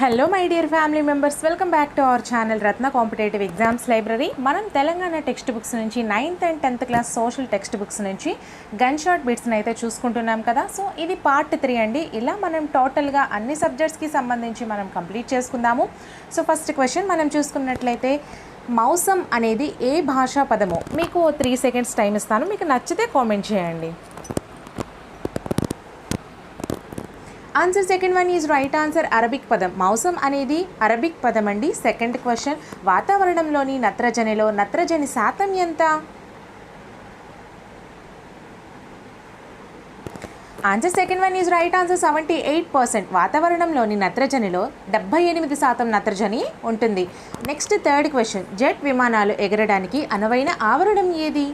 Hello my dear family members welcome back to our channel Ratna competitive exams library మనం Telangana text books నుంచి ninth and tenth class social text books నుంచి gun shot బిట్స్ని అయితే చూసుకుంటున్నాం కదా. So ఇది part three అండి. ఇలా మనం టోటల్గా అన్ని సబ్జెక్ట్స్కి సంబంధించి మనం కంప్లీట్ చేసుకుందాము. సో ఫస్ట్ క్వశ్చన్ మనం చూసుకున్నట్లయితే మౌసం అనేది ఏ భాషా పదము? మీకు త్రీ సెకండ్స్ టైం ఇస్తాను. మీకు నచ్చితే కామెంట్ చేయండి. Answer second one is right answer Arabic పదం మౌసం అనేది అరబిక్ పదం అండి సెకండ్ క్వశ్చన్ వాతావరణంలోని నత్రజనిలో నత్రజని శాతం ఎంత answer second one is right answer seventy eight percent వాతావరణంలోని నత్రజనిలో డెబ్బై ఎనిమిది శాతం నత్రజని ఉంటుంది. నెక్స్ట్ థర్డ్ క్వశ్చన్ జెట్ విమానాలు ఎగరడానికి అనువైన ఆవరణం ఏది?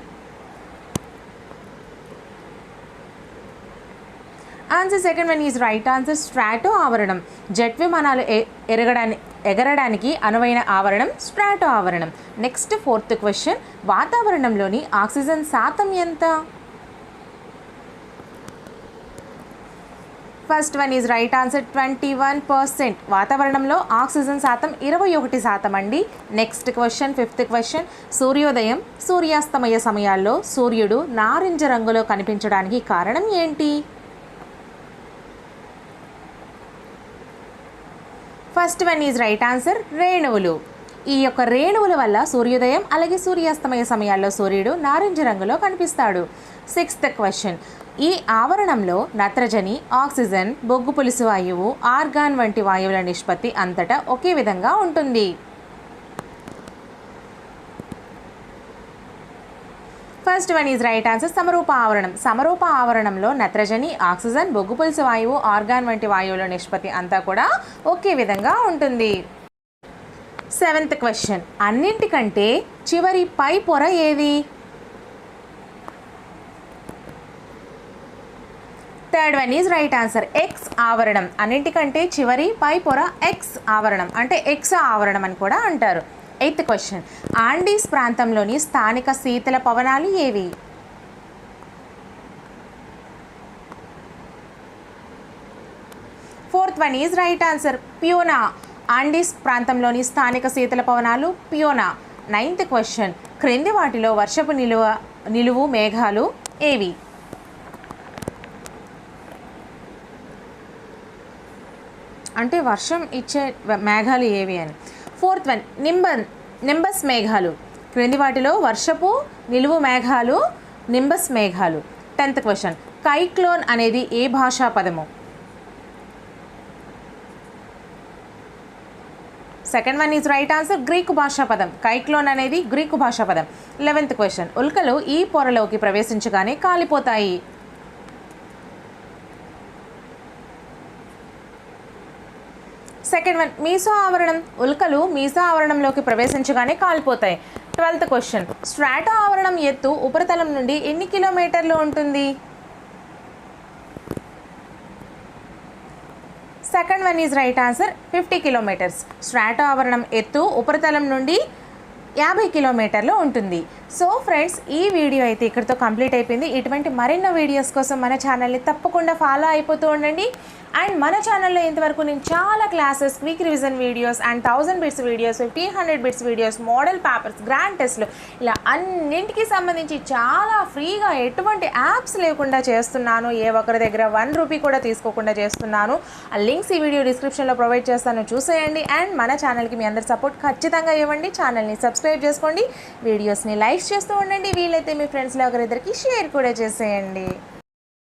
Answer second one is right answer strato ఆవరణం జెట్ విమానాలు ఎ- ఎరగడానికి ఎగరడానికి అనువైన ఆవరణం స్ట్రాటో ఆవరణం నెక్స్ట్ ఫోర్త్ క్వశ్చన్ వాతావరణంలోని ఆక్సిజన్ శాతం ఎంత first one is right answer twenty one percent వాతావరణంలో ఆక్సిజన్ శాతం ఇరవై ఒకటి శాతం అండి నెక్స్ట్ క్వశ్చన్ ఫిఫ్త్ క్వశ్చన్ సూర్యోదయం సూర్యాస్తమయ సమయాల్లో సూర్యుడు నారింజ రంగులో కనిపించడానికి కారణం ఏంటి first one is right answer రేణువులు ఈ యొక్క రేణువుల వల్ల సూర్యోదయం అలాగే సూర్యాస్తమయ సమయాల్లో సూర్యుడు నారింజ రంగులో కనిపిస్తాడు. సిక్స్త్ క్వశ్చన్ ఈ ఆవరణంలో నత్రజని ఆక్సిజన్ బొగ్గు పులుసు వాయువు ఆర్గాన్ వంటి వాయువుల నిష్పత్తి అంతటా ఒకే విధంగా ఉంటుంది. First one is right answer సమరూప ఆవరణం. సమరూప ఆవరణంలో నత్రజని ఆక్సిజన్ బొగ్గు పులుసు వాయువు ఆర్గాన్ వంటి వాయువుల నిష్పత్తి అంతా కూడా ఒకే విధంగా ఉంటుంది. Seventh question. అన్నింటికంటే చివరి పై పొర ఏది? Third one is right answer X ఆవరణం. అన్నింటికంటే చివరి పై పొర ఎక్స్ ఆవరణం అంటే ఎక్స్ ఆవరణం అని కూడా అంటారు. Eighth question. ఆండీస్ ప్రాంతంలోని స్థానిక శీతల పవనాలు ఏవి? Fourth one is right answer. పియోనా. Andes ప్రాంతంలోని స్థానిక శీతల పవనాలు పియోనా. Ninth question. క్రింది వాటిలో వర్షపు నిలువ నిలువు మేఘాలు ఏవి? అంటే వర్షం ఇచ్చే మేఘాలు ఏవి అని. Fourth one. నింబన్ నింబస్ మేఘాలు. క్రింది వాటిలో వర్షపు నిలువు మేఘాలు నింబస్ మేఘాలు. Tenth question. కైక్లోన్ అనేది ఏ భాషా పదము? Second one is right answer. Greek భాషా పదం. కైక్లోన్ అనేది గ్రీకు భాషా పదం. Eleventh question. ఉల్కలు ఈ పొరలోకి ప్రవేశించగానే కాలిపోతాయి. సెకండ్ వన్ మీసో ఆవరణం ఉల్కలు మీసో ఆవరణంలోకి ప్రవేశించగానే కాలిపోతాయి. ట్వెల్త్ క్వశ్చన్ స్ట్రాటో ఆవరణం ఎత్తు ఉపరితలం నుండి ఎన్ని కిలోమీటర్లు ఉంటుంది? Second one is right answer fifty kilometres. Strato ఆవరణం ఎత్తు ఉపరితలం నుండి యాభై కిలోమీటర్లు ఉంటుంది. సో ఫ్రెండ్స్ ఈ వీడియో అయితే ఇక్కడితో కంప్లీట్ అయిపోయింది. ఇటువంటి మరెన్నో వీడియోస్ కోసం మన ఛానల్ని తప్పకుండా ఫాలో అయిపోతూ ఉండండి. అండ్ మన ఛానల్లో ఇంతవరకు నేను చాలా classes quick revision videos and thousand bits videos fifteen hundred bits videos model papers grand టెస్ట్లు ఇలా అన్నింటికి సంబంధించి చాలా ఫ్రీగా ఎటువంటి యాప్స్ లేకుండా చేస్తున్నాను. ఏ ఒక్కరి దగ్గర వన్ రూపీ కూడా తీసుకోకుండా చేస్తున్నాను. ఆ లింక్స్ ఈ వీడియో డిస్క్రిప్షన్లో ప్రొవైడ్ చేస్తాను. చూసేయండి. అండ్ మన ఛానల్కి మీ అందరి సపోర్ట్ ఖచ్చితంగా ఇవ్వండి. ఛానల్ని సబ్స్క్రైబ్ చేసుకోండి. వీడియోస్ని లైక్ చేస్తూ ఉండండి. వీలైతే మీ ఫ్రెండ్స్లో ఒకరిద్దరికి షేర్ కూడా చేసేయండి.